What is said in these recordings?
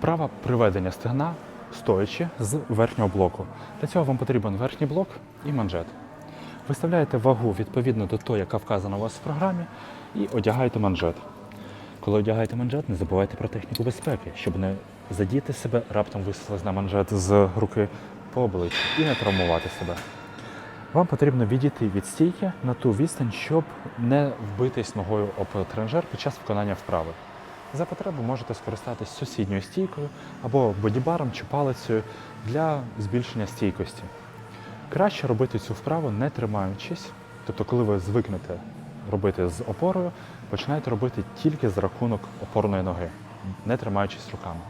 Вправа приведення стегна стоячи з верхнього блоку. Для цього вам потрібен верхній блок і манжет. Виставляєте вагу відповідно до того, яка вказана у вас в програмі, і одягаєте манжет. Коли одягаєте манжет, не забувайте про техніку безпеки, щоб не задіти себе, раптом висилась на манжет з руки по обличчю і не травмувати себе. Вам потрібно відійти від стійки на ту відстань, щоб не вбитись ногою об тренажер під час виконання вправи. За потреби можете скористатись сусідньою стійкою або бодібаром чи палицею для збільшення стійкості. Краще робити цю вправу не тримаючись, тобто, коли ви звикнете робити з опорою, починайте робити тільки за рахунок опорної ноги, не тримаючись руками.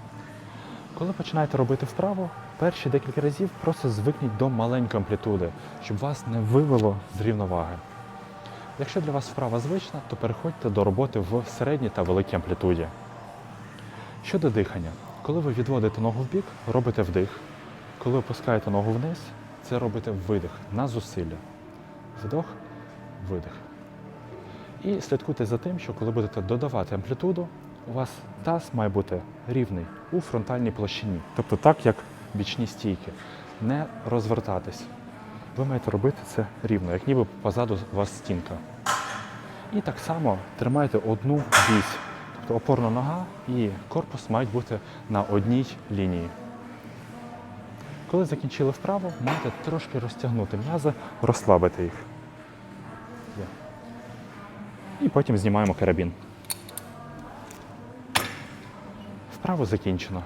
Коли починаєте робити вправу, перші декілька разів просто звикніть до маленької амплітуди, щоб вас не вивело з рівноваги. Якщо для вас вправа звична, то переходьте до роботи в середній та великій амплітуді. Щодо дихання, коли ви відводите ногу в бік, робите вдих. Коли опускаєте ногу вниз, це робите видих на зусилля. Вдох, видих. І слідкуйте за тим, що коли будете додавати амплітуду, у вас таз має бути рівний у фронтальній площині. Тобто так, як бічні стійки. Не розвертатись. Ви маєте робити це рівно, як ніби позаду вас стінка. І так само тримайте одну вісь. Тобто опорна нога і корпус мають бути на одній лінії. Коли закінчили вправу, маєте трошки розтягнути м'язи, розслабити їх. І потім знімаємо карабін. Вправу закінчено.